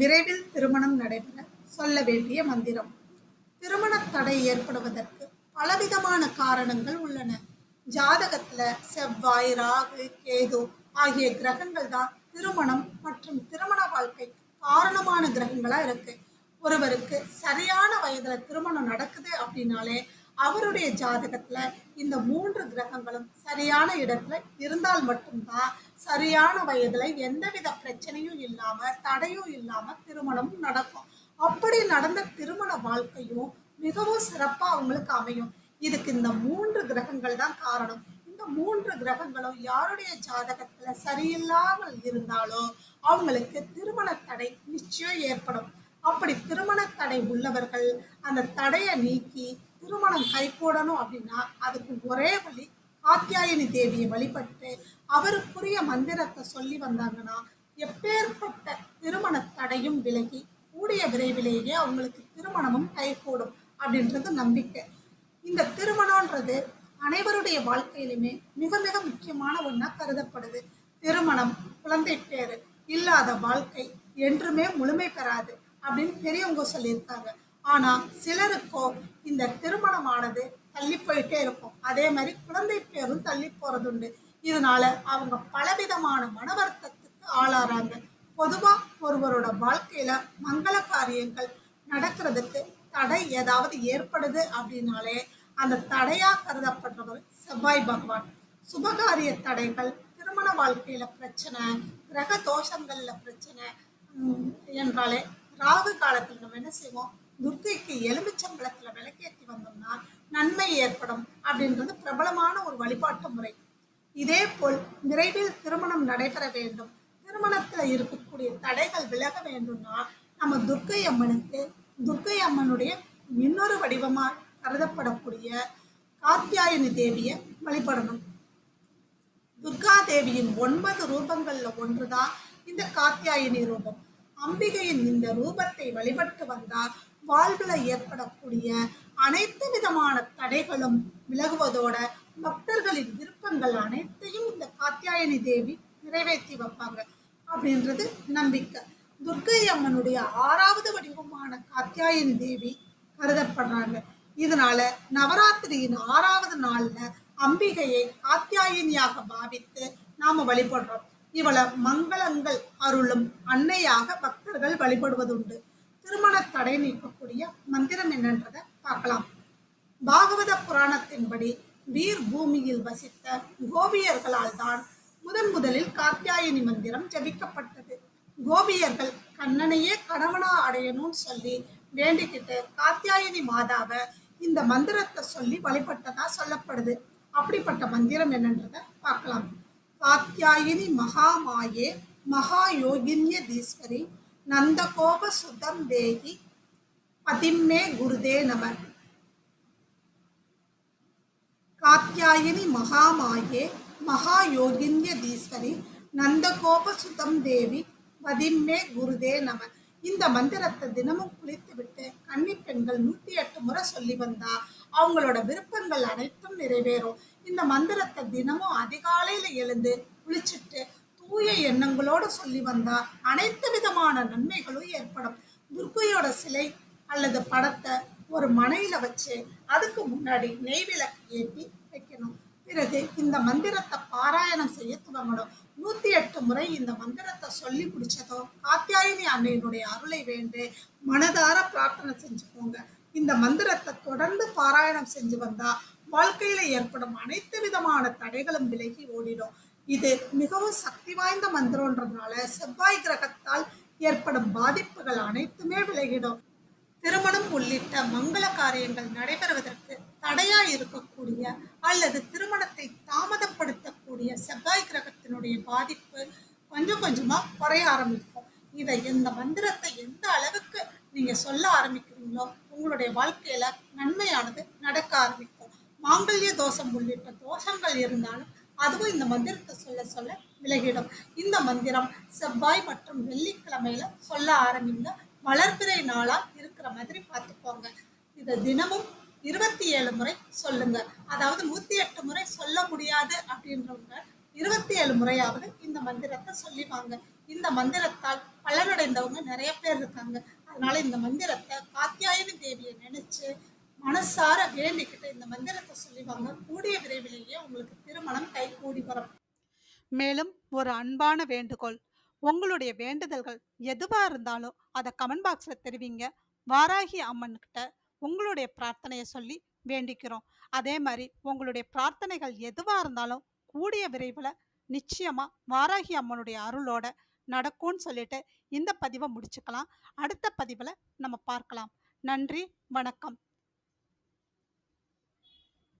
விரைவில் திருமணம் நடைபெற சொல்ல வேண்டிய மந்திரம். திருமண தடை ஏற்படுவதற்கு பலவிதமான காரணங்கள் உள்ளன. ஜாதகத்துல செவ்வாய் ராகு கேது ஆகிய கிரகங்கள் தான் திருமணம் மற்றும் திருமண வாழ்க்கைக்கு காரணமான கிரகங்களா இருக்கு. ஒருவருக்கு சரியான வயதுல திருமணம் நடக்குது அப்படின்னாலே அவருடைய ஜாதகத்துல இந்த மூன்று கிரகங்களும் சரியான இடத்துல இருந்தால் மட்டும்தான் சரியான வயதுல எந்தவித பிரச்சனையும் இல்லாம தடையும் இல்லாம திருமணம் நடக்கும். அப்படி நடந்த திருமண வாழ்க்கையும் மிகவும் சிறப்பா அவங்களுக்கு அமையும். இதுக்கு இந்த மூன்று கிரகங்கள் தான் காரணம். இந்த மூன்று கிரகங்களும் யாருடைய ஜாதகத்துல சரியில்லாமல் இருந்தாலோ அவங்களுக்கு திருமண தடை நிச்சயம் ஏற்படும். அப்படி திருமண தடை உள்ளவர்கள் அந்த தடையை நீக்கி திருமணம் கைகூடணும் அப்படின்னா அதுக்கு ஒரே வழி காத்தியாயனி தேவியை வழிபட்டு அவருக்குரிய மந்திரத்தை சொல்லி வந்தாங்கன்னா எப்பேற்பட்ட திருமண தடையும் விலகி கூடிய விரைவிலேயே அவங்களுக்கு திருமணமும் கைகூடும் அப்படின்றது நம்பிக்கை. இந்த திருமணம்ன்றது அனைவருடைய வாழ்க்கையிலுமே மிக மிக முக்கியமான ஒன்றா கருதப்படுது. திருமணம் குழந்தை பேரு இல்லாத வாழ்க்கை என்றுமே முழுமை பெறாது அப்படின்னு பெரியவங்க சொல்லியிருக்காங்க. ஆனா சிலருக்கோ இந்த திருமணமானது தள்ளி போயிட்டே இருக்கும். அதே மாதிரி குழந்தை பேரும் தள்ளி போறதுண்டு. இதனால அவங்க பலவிதமான மன வருத்தத்துக்கு ஆளாறாங்க. பொதுவா ஒருவரோட வாழ்க்கையில மங்கள காரியங்கள் நடக்கிறதுக்கு தடை ஏதாவது ஏற்படுது அப்படின்னாலே அந்த தடையா கருதப்படுறவர் செவ்வாய் பகவான். சுபகாரிய தடைகள் திருமண வாழ்க்கையில பிரச்சனை கிரக தோஷங்கள்ல பிரச்சனை என்றாலே ராகு காலத்தில் நம்ம என்ன செய்வோம்? துர்க்கைக்கு எலுமிச்சம்பளத்துல விளக்கேற்றி வந்தோம்னா நன்மை ஏற்படும் அப்படின்றது பிரபலமான ஒரு வழிபாட்டு முறை. இதே போல் விரைவில் திருமணம் நடைபெற வேண்டும். திருமணத்துல இருக்கக்கூடிய தடைகள் விலக வேண்டும்னா நம்ம துர்க்கை அம்மனுக்கு துர்க்கை அம்மனுடைய இன்னொரு வடிவமா கருதப்படக்கூடிய காத்தியாயனி தேவியை வழிபடணும். துர்கா தேவியின் ஒன்பது ரூபங்கள்ல ஒன்றுதான் இந்த காத்தியாயனி ரூபம். அம்பிகையின் இந்த ரூபத்தை வழிபட்டு வந்தால் வாழ்வில் ஏற்படக்கூடிய அனைத்து விதமான தடைகளும் விலகுவதோட பக்தர்களின் விருப்பங்கள் அனைத்தையும் இந்த காத்தியாயனி தேவி நிறைவேற்றி வைப்பாங்க அப்படின்றது நம்பிக்கை. துர்க்கை அம்மனுடைய ஆறாவது வடிவமான காத்தியாயனி தேவி கருதப்படுறாங்க. இதனால நவராத்திரியின் ஆறாவது நாள்ல அம்பிகையை காத்தியாயினியாக பாவித்து நாம வழிபடுறோம். இவளை மங்களங்கள் அருளும் அன்னையாக பக்தர்கள் வழிபடுவதுண்டு. திருமண தடை நீக்கக்கூடிய மந்திரம் என்னன்றதை பார்க்கலாம். பாகவத புராணத்தின்படி வீர் பூமியில் வசித்த கோபியர்களால் தான் முதன் முதலில் காத்தியாயினி மந்திரம் ஜபிக்கப்பட்டது. கோபியர்கள் கண்ணனையே கணவனா அடையணும்னு சொல்லி வேண்டிக்கிட்டு காத்தியாயினி மாதாவை இந்த மந்திரத்தை சொல்லி வழிபட்டதா சொல்லப்படுது. அப்படிப்பட்ட மந்திரம் என்னன்றதை பார்க்கலாம். காத்தியாயினி மகாமாயே மகா யோகின்ய தீஸ்வரி நந்தகோப சுதம் தேகி பதிம்மே குருதே நமர் காத்தியாயினி மகாமாயே மகா தீஸ்வரி நந்தகோப சுதம் தேவி வதிம்மே குருதே நம. இந்த மந்திரத்தை தினமும் குளித்து விட்டு கன்னி பெண்கள் நூத்தி எட்டு முறை சொல்லி வந்தா அவங்களோட விருப்பங்கள் அனைத்தும் நிறைவேறும். இந்த மந்திரத்தை தினமும் அதிகாலையில எழுந்து குளிச்சுட்டு தூய எண்ணங்களோட சொல்லி வந்தா அனைத்து விதமான நன்மைகளும் ஏற்படும். துர்க்கையோட சிலை அல்லது படத்தை ஒரு மனையில வச்சு அதுக்கு முன்னாடி நெய் விளக்கு ஏற்றி வைக்கணும். பிறகு இந்த மந்திரத்தை பாராயணம் செய்ய துவங்கணும். நூத்தி எட்டு முறை இந்த மந்திரத்தை சொல்லி முடிச்சதும் காத்தியாயினி அன்னையினுடைய அருளை வேண்டு மனதார பிரார்த்தனை செஞ்சுக்கோங்க. இந்த மந்திரத்தை தொடர்ந்து பாராயணம் செஞ்சு வந்தா வாழ்க்கையில ஏற்படும் அனைத்து விதமான தடைகளும் விலகி ஓடிடும். இது மிகவும் சக்தி வாய்ந்த மந்திரம்ன்றதுனால செவ்வாய் கிரகத்தால் ஏற்படும் பாதிப்புகள் அனைத்துமே விலகிடும். திருமணம் உள்ளிட்ட மங்கள காரியங்கள் நடைபெறுவதற்கு தடையா இருக்கக்கூடிய அல்லது திருமணத்தை தாமதப்படுத்தக்கூடிய செவ்வாய் கிரகத்தினுடைய பாதிப்பு கொஞ்சம் கொஞ்சமா குறைய ஆரம்பிக்கும். இதை இந்த மந்திரத்தை எந்த அளவுக்கு நீங்க சொல்ல ஆரம்பிக்கிறீங்களோ உங்களுடைய வாழ்க்கையில நன்மையானது நடக்க ஆரம்பிக்கும். மாங்கல்ய தோஷம் உள்ளிட்ட தோஷங்கள் இருந்தாலும் அதுவும் இந்த மந்திரத்தை சொல்ல சொல்ல விலகிடும். இந்த மந்திரம் செவ்வாய் மற்றும் வெள்ளிக்கிழமையில சொல்ல ஆரம்பிங்க. வளர்பிறை நாளா இருக்கிற மாதிரி பார்த்துக்கோங்க. இதை தினமும் இருபத்தி ஏழு முறை சொல்லுங்க. அதாவது நூத்தி எட்டு முறை சொல்ல முடியாது அப்படின்றவங்க இருபத்தி ஏழு முறையாவது இந்த மந்திரத்தை சொல்லிவாங்க இந்த மந்திரத்தால் பலனடைந்தவங்க நிறைய பேர் இருக்காங்க. அதனால இந்த மந்திரத்தை காத்தியாயனி தேவியை நினைச்சு மனசார வேண்டிக்கிட்டு இந்த மந்திரத்தை சொல்லிவாங்க கூடிய விரைவிலேயே உங்களுக்கு திருமணம் கை கூடி வரும். மேலும் ஒரு அன்பான வேண்டுகோள். உங்களுடைய வேண்டுதல்கள் எதுவாக இருந்தாலும் அதை கமெண்ட் பாக்ஸில் தெரிவிங்க. வாராகி அம்மன்கிட்ட உங்களுடைய பிரார்த்தனையை சொல்லி வேண்டிக்கிறோம். அதே மாதிரி உங்களுடைய பிரார்த்தனைகள் எதுவாக இருந்தாலும் கூடிய விரைவில் நிச்சயமாக வாராகி அம்மனுடைய அருளோட நடக்கும்னு சொல்லிட்டு இந்த பதிவை முடிச்சுக்கலாம். அடுத்த பதிவில் நம்ம பார்க்கலாம். நன்றி வணக்கம்.